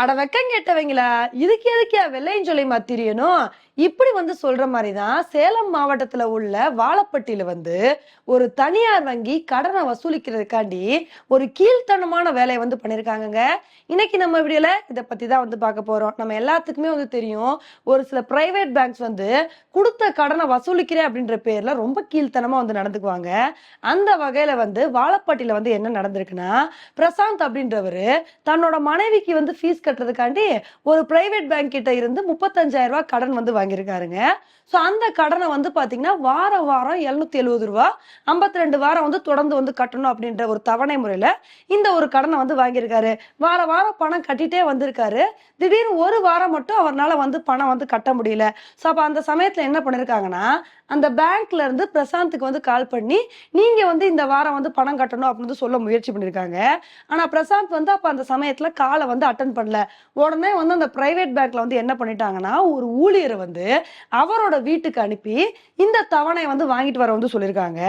அட வெக்கம் கேட்டவங்களா? இதுக்கு எதுக்கே வெள்ளையும் சொல்லி மாத்திரியனும் இப்படி வந்து சொல்ற மாதிரி தான் சேலம் மாவட்டத்துல உள்ள வாழப்பட்டியில வந்து ஒரு தனியார் வங்கி கடனை வசூலிக்கிறதுக்காண்டி ஒரு கீழ்த்தனமான வேலையை வந்து பண்ணிருக்காங்க இன்னைக்கு நம்ம வீடியோல இதை பத்தி தான் வந்து பார்க்க போறோம். நம்ம எல்லாத்துக்குமே வந்து தெரியும். ஒரு சில பிரைவேட் பேங்க்ஸ் வந்து கொடுத்த கடனை வசூலிக்கிறேன் அப்படின்ற பேர்ல ரொம்ப கீழ்த்தனமா வந்து நடந்துக்குவாங்க. அந்த வகையில வந்து வாழப்பட்டியில வந்து என்ன நடந்திருக்குன்னா பிரசாந்த் அப்படின்றவரு தன்னோட மனைவிக்கு வந்து ஃபீஸ் கட்டுறதுக்காண்டி ஒரு பிரைவேட் பேங்க் கிட்ட இருந்து முப்பத்தஞ்சாயிரம் ரூபாய் கடன் வந்து வாங்கியிருக்காருங்க. ஸோ அந்த கடனை வந்து பார்த்தீங்கன்னா வாரம் வாரம் எழுநூத்தி எழுபது ரூபா ஐம்பத்தி ரெண்டு வாரம் வந்து தொடர்ந்து வந்து கட்டணும் அப்படின்ற ஒரு தவணை முறையில் இந்த ஒரு கடனை வந்து வாங்கியிருக்காரு. வார வாரம் பணம் கட்டிட்டே வந்திருக்காரு. திடீர்னு ஒரு வாரம் மட்டும் அவர்னால வந்து பணம் வந்து கட்ட முடியல. ஸோ அப்போ அந்த சமயத்தில் என்ன பண்ணியிருக்காங்கன்னா அந்த பேங்க்ல இருந்து பிரசாந்துக்கு வந்து கால் பண்ணி நீங்க வந்து இந்த வாரம் வந்து பணம் கட்டணும் அப்படின்னு வந்து சொல்ல முயற்சி பண்ணியிருக்காங்க ஆனா பிரசாந்த் வந்து அப்ப அந்த சமயத்துல காலை வந்து அட்டன் பண்ணல. உடனே வந்து அந்த பிரைவேட் பேங்க்ல வந்து என்ன பண்ணிட்டாங்கன்னா ஒரு ஊழியரை வந்து அவரோட வீட்டுக்கு அனுப்பி இந்த தவணை வந்து வாங்கிட்டு வர வந்து சொல்லியிருக்காங்க.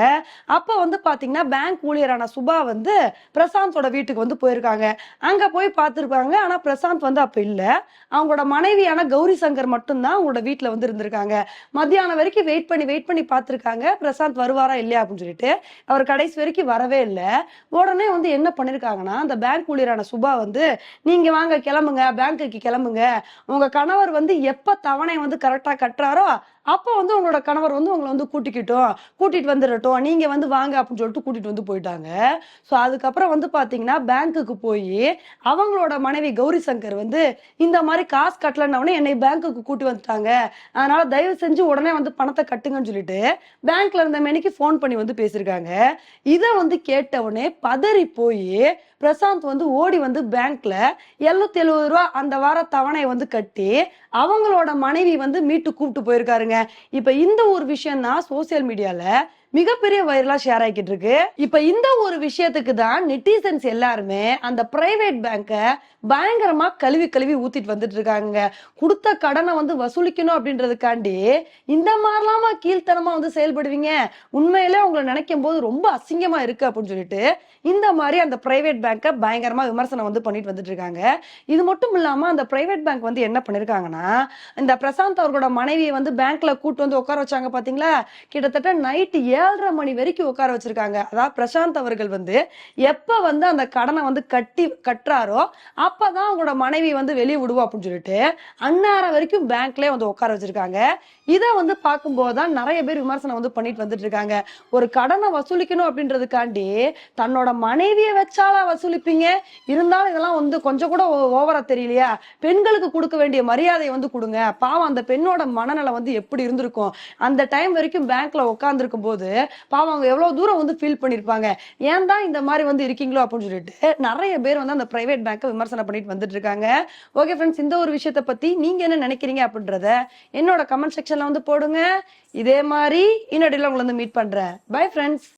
அப்ப வந்து பாத்தீங்கன்னா பேங்க் ஊழியரான சுபா வந்து பிரசாந்தோட வீட்டுக்கு வந்து போயிருக்காங்க. அங்க போய் பார்த்திருப்பாங்க ஆனா பிரசாந்த் வந்து அப்ப இல்ல. அவங்களோட மனைவியான கௌரி சங்கர் மட்டும்தான் அவங்களோட வீட்டுல வந்து இருந்திருக்காங்க. மத்தியானம் வரைக்கும் வெயிட் பண்ணி வெயிட் பண்ணி பார்த்திருக்காங்க. பிரசாந்த் வருவாரா இல்லையா அப்படின்னு சொல்லிட்டு. அவர் கடைசி வரைக்கும் வரவே இல்லை. உடனே வந்து என்ன பண்ணிருக்காங்கன்னா அந்த பேங்க் ஊழியரான சுபா வந்து நீங்க வாங்க கிளம்புங்க பேங்க்குக்கு கிளம்புங்க. உங்க கணவர் வந்து எப்ப தவணை வந்து கரெக்டா கட்டுறாரோ அப்போ வந்து உங்களோட கணவர் வந்து உங்களை வந்து கூட்டிக்கிட்டோம் கூட்டிட்டு வந்துடட்டும் நீங்க வந்து வாங்க அப்படின்னு சொல்லிட்டு கூட்டிட்டு வந்து போயிட்டாங்க. ஸோ அதுக்கப்புறம் வந்து பாத்தீங்கன்னா பேங்க்குக்கு போய் அவங்களோட மனைவி கௌரி சங்கர் வந்து இந்த மாதிரி காசு கட்டலன்னவனே என்னை பேங்க்குக்கு கூட்டி வந்துட்டாங்க. அதனால தயவு செஞ்சு உடனே வந்து பணத்தை கட்டுங்கன்னு சொல்லிட்டு பேங்க்ல இருந்த மேனிக்கு ஃபோன் பண்ணி வந்து பேசியிருக்காங்க. இதை வந்து கேட்டவுடனே பதறி போய் பிரசாந்த் வந்து ஓடி வந்து பேங்க்ல எழுநூத்தி எழுபது ரூபா அந்த வார தவணையை வந்து கட்டி அவங்களோட மனைவி வந்து மீட்டு கூப்பிட்டு போயிருக்காருங்க. இப்ப இந்த ஒரு விஷயம் தான் சோசியல் மீடியால மிகப்பெரிய வைரலா ஷேர் ஆகிட்டு இருக்கு இப்ப இந்த ஒரு விஷயத்துக்கு தான் நெட்டிசன்ஸ் எல்லாருமே அந்த பிரைவேட் பேங்க பயங்கரமா கழுவி கழுவி ஊத்திட்டு வந்துட்டு இருக்காங்க. கொடுத்த கடனை வந்து வசூலிக்கணும் அப்படின்றதுக்காண்டி இந்த மாதிரிலாமா கீழ்த்தனமா வந்து செயல்படுவீங்க? உண்மையிலே உங்களை நினைக்கும் போது ரொம்ப அசிங்கமா இருக்கு அப்படின்னு சொல்லிட்டு இந்த மாதிரி அந்த பிரைவேட் பேங்கை பயங்கரமா விமர்சனம் வந்து பண்ணிட்டு வந்துட்டு இருக்காங்க. இது மட்டும் இல்லாம அந்த பிரைவேட் பேங்க் வந்து என்ன பண்ணிருக்காங்கன்னா இந்த பிரசாந்த் அவர்களோட மனைவியை வந்து பேங்க்ல கூட்டு வந்து உட்கார வச்சாங்க பாத்தீங்களா? கிட்டத்தட்ட நைட்டு ஏழரை மணி வரைக்கும் உட்கார வச்சிருக்காங்க. அதாவது பிரசாந்த் அவர்கள் வந்து எப்ப வந்து அந்த கடனை வந்து கட்டி கட்டுறாரோ அப்பதான் அவங்களோட மனைவி வந்து வெளியே விடுவோம் அப்படின்னு சொல்லிட்டு அந்நேரம் வரைக்கும் பேங்க்லயே வந்து உட்கார வச்சிருக்காங்க. இதை வந்து பார்க்கும்போது தான் நிறைய பேர் விமர்சனம் வந்து பண்ணிட்டு வந்துட்டு இருக்காங்க. ஒரு கடனை வசூலிக்கணும் அப்படின்றதுக்காண்டி தன்னோட மனைவியை வச்சாலா வசூலிப்பீங்க? இருந்தாலும் இதெல்லாம் வந்து கொஞ்சம் கூட ஓவரா தெரியலையா? பெண்களுக்கு கொடுக்க வேண்டிய மரியாதையை வந்து கொடுங்க. பாவம் அந்த பெண்ணோட மனநலம் வந்து எப்படி இருந்திருக்கும்? அந்த டைம் வரைக்கும் பேங்க்ல உட்காந்துருக்கும் போது பாவம் அவங்க எவ்வளவு தூரம் வந்து ஃபீல் பண்ணிருப்பாங்க. ஏன் தான் இந்த மாதிரி வந்து இருக்கீங்களோ அப்படின்னு சொல்லிட்டு நிறைய பேர் வந்து அந்த பிரைவேட் பேங்க்கை விமர்சனம் பண்ணிட்டு வந்துட்டு இருக்காங்க. ஓகே ஃப்ரெண்ட்ஸ் இந்த ஒரு விஷயத்தை பத்தி நீங்க என்ன நினைக்கிறீங்க அப்படின்றத என்னோட கமெண்ட் செக்ஷன்ல வந்து போடுங்க. இதே மாதிரி இன்னடியில் உங்களை வந்து மீட் பண்ணுறேன் பை ஃப்ரெண்ட்ஸ்